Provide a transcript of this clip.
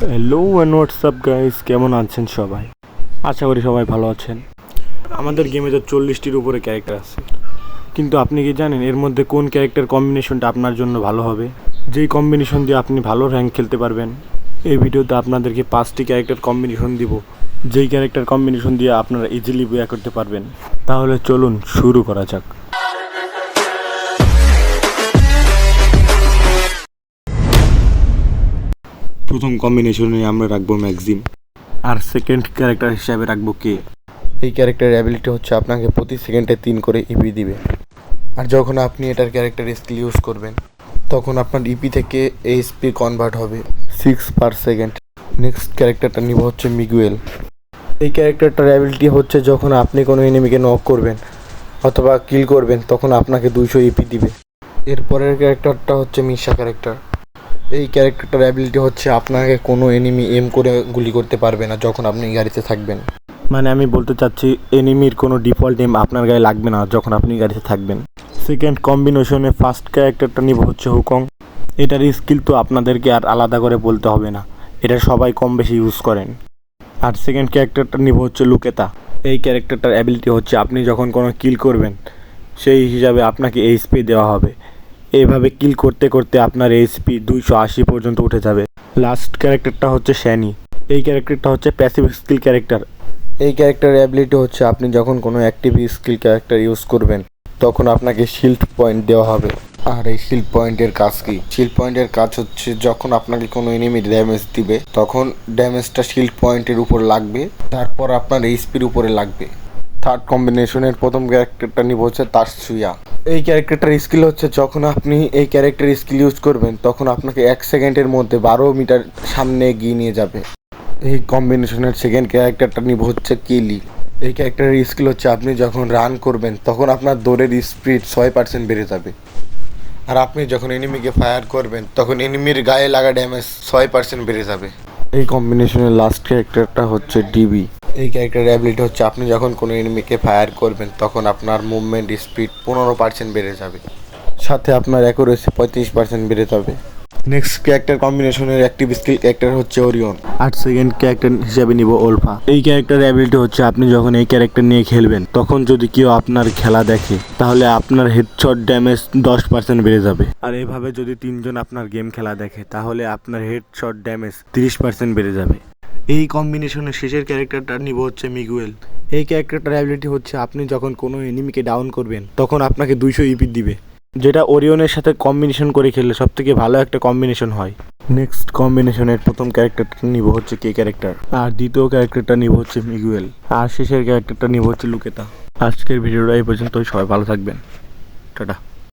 Hello and WhatsApp guys কেমন আছেন সবাই? আশা করি সবাই ভালো আছেন। আমাদের গেমে তো চল্লিশটির উপরে ক্যারেক্টার আছে। কিন্তু আপনি কি জানেন, এর মধ্যে কোন ক্যারেক্টার কম্বিনেশনটা আপনার জন্য ভালো হবে? যেই কম্বিনেশন দিয়ে আপনি ভালো র্যাঙ্ক খেলতে পারবেন, এই ভিডিওতে আপনাদেরকে পাঁচটি ক্যারেক্টার কম্বিনেশন দিব। যেই ক্যারেক্টার কম্বিনেশন দিয়ে আপনারা ইজিলি বিয়া করতে পারবেন। তাহলে চলুন শুরু করা যাক। প্রথম কম্বিনেশনে আমরা রাখব ম্যাক্সিম আর সেকেন্ড ক্যারেক্টার হিসাবে রাখব কে? এই ক্যারেক্টার অ্যাবিলিটি হচ্ছে আপনাকে প্রতি সেকেন্ডে তিন করে ইপি দিবে। আর যখন আপনি এটার ক্যারেক্টার স্কিল ইউজ করবেন, তখন আপনার ইপি থেকে এইচপি কনভার্ট হবে সিক্স পার সেকেন্ড নেক্সট ক্যারেক্টারটা নিব হচ্ছে মিগুয়েল এই ক্যারেক্টারটার অ্যাবিলিটি হচ্ছে যখন আপনি কোনো এনিমিকে নক করবেন অথবা কিল করবেন, তখন আপনাকে দুইশো ইপি দিবে। এরপরের ক্যারেক্টারটা হচ্ছে মিশা ক্যারেক্টার এই ক্যারেক্টারটার অ্যাবিলিটি হচ্ছে আপনাকে কোনো এনিমি এম করে গুলি করতে পারবে না যখন আপনি গাড়িতে থাকবেন। মানে আমি বলতে চাচ্ছি এনিমির কোনো ডিফল্ট এম আপনার গায়ে লাগবে না যখন আপনি গাড়িতে থাকবেন। সেকেন্ড কম্বিনেশনে ফার্স্ট ক্যারেক্টারটা নিব হচ্ছে হুকং। এটার স্কিল তো আপনাদেরকে আর আলাদা করে বলতে হবে না। এটা সবাই কম বেশি ইউজ করেন। আর সেকেন্ড ক্যারেক্টারটা নিব হচ্ছে লুকেতা। এই ক্যারেক্টারটার অ্যাবিলিটি হচ্ছে আপনি যখন কোনো কিল করবেন, সেই হিসাবে আপনাকে এইচপি দেওয়া হবে। এইভাবে কিল করতে করতে আপনার এইচপি দুইশো আশি পর্যন্ত উঠে যাবে। লাস্ট ক্যারেক্টারটা হচ্ছে শ্যানি এই ক্যারেক্টারটা হচ্ছে প্যাসিভ স্কিল ক্যারেক্টার এই ক্যারেক্টার অ্যাবিলিটি হচ্ছে আপনি যখন কোনো অ্যাক্টিভ স্কিল ক্যারেক্টার ইউজ করবেন, তখন আপনাকে শিল্ড পয়েন্ট দেওয়া হবে। আর এই শিল্ড পয়েন্টের কাজ কি? শিল্ড পয়েন্টের কাজ হচ্ছে যখন আপনাকে কোনো এনিমি ড্যামেজ দিবে, তখন ড্যামেজটা শিল্ড পয়েন্টের উপর লাগবে, তারপর আপনার এইচপির উপরে লাগবে। থার্ড কম্বিনেশনের প্রথম ক্যারেক্টারটা নিব হচ্ছে তাসুয়া এই ক্যারেক্টারটার স্কিল হচ্ছে যখন আপনি এই ক্যারেক্টার স্কিল ইউজ করবেন, তখন আপনাকে এক সেকেন্ডের মধ্যে বারো মিটার সামনে এগিয়ে নিয়ে যাবে। এই কম্বিনেশনের সেকেন্ড ক্যারেক্টারটা নিব হচ্ছে কিলি এই ক্যারেক্টারের স্কিল হচ্ছে আপনি যখন রান করবেন, তখন আপনার দৌড়ের স্পিড ছয় পার্সেন্ট বেড়ে যাবে। আর আপনি যখন এনিমিকে ফায়ার করবেন, তখন এনিমির গায়ে লাগা ড্যামেজ ছয় পার্সেন্ট বেড়ে যাবে। এই কম্বিনেশনের লাস্ট ক্যারেক্টারটা হচ্ছে ডিবি এই ক্যারেক্টারের অ্যাবিলিটি হচ্ছে আপনি যখন কোনো এনিমিকে ফায়ার করবেন, তখন আপনার মুভমেন্ট স্পিড পনেরো পার্সেন্ট বেড়ে যাবে। সাথে আপনার অ্যাকুরেসি পঁয়ত্রিশ পার্সেন্ট বেড়ে যাবে। নেক্সট ক্যারেক্টার কম্বিনেশনের অ্যাক্টিভ স্কিল ক্যারেক্টার হচ্ছে ওরিয়ন আর সেকেন্ড ক্যারেক্টার হিসেবে নিব ওলফা এই ক্যারেক্টার অ্যাবিলিটি হচ্ছে আপনি যখন এই ক্যারেক্টার নিয়ে খেলবেন, তখন যদি কেউ আপনার খেলা দেখে, তাহলে আপনার হেডশট ড্যামেজ দশ পার্সেন্ট বেড়ে যাবে। আর এইভাবে যদি তিনজন আপনার গেম খেলা দেখে, তাহলে আপনার হেডশট ড্যামেজ তিরিশ পার্সেন্ট বেড়ে যাবে। এই কম্বিনেশনের শেষের ক্যারেক্টারটা নিব হচ্ছে মিগুয়েল এই ক্যারেক্টারটার অ্যাবিলিটি হচ্ছে আপনি যখন কোনো এনিমিকে ডাউন করবেন, তখন আপনাকে দুইশো ইপি দিবে। যেটা ওরিয়নের সাথে কম্বিনেশন করে খেললে সব থেকে ভালো একটা কম্বিনেশন হয়। নেক্সট কম্বিনেশনের প্রথম ক্যারেক্টারটা নিব হচ্ছে কে ক্যারেক্টার আর দ্বিতীয় ক্যারেক্টারটা নিব হচ্ছে মিগুয়েল আর শেষের ক্যারেক্টারটা নিব হচ্ছে লুকেতা। আজকের ভিডিওটা এই পর্যন্তই, সবাই ভালো থাকবেন। টাটা।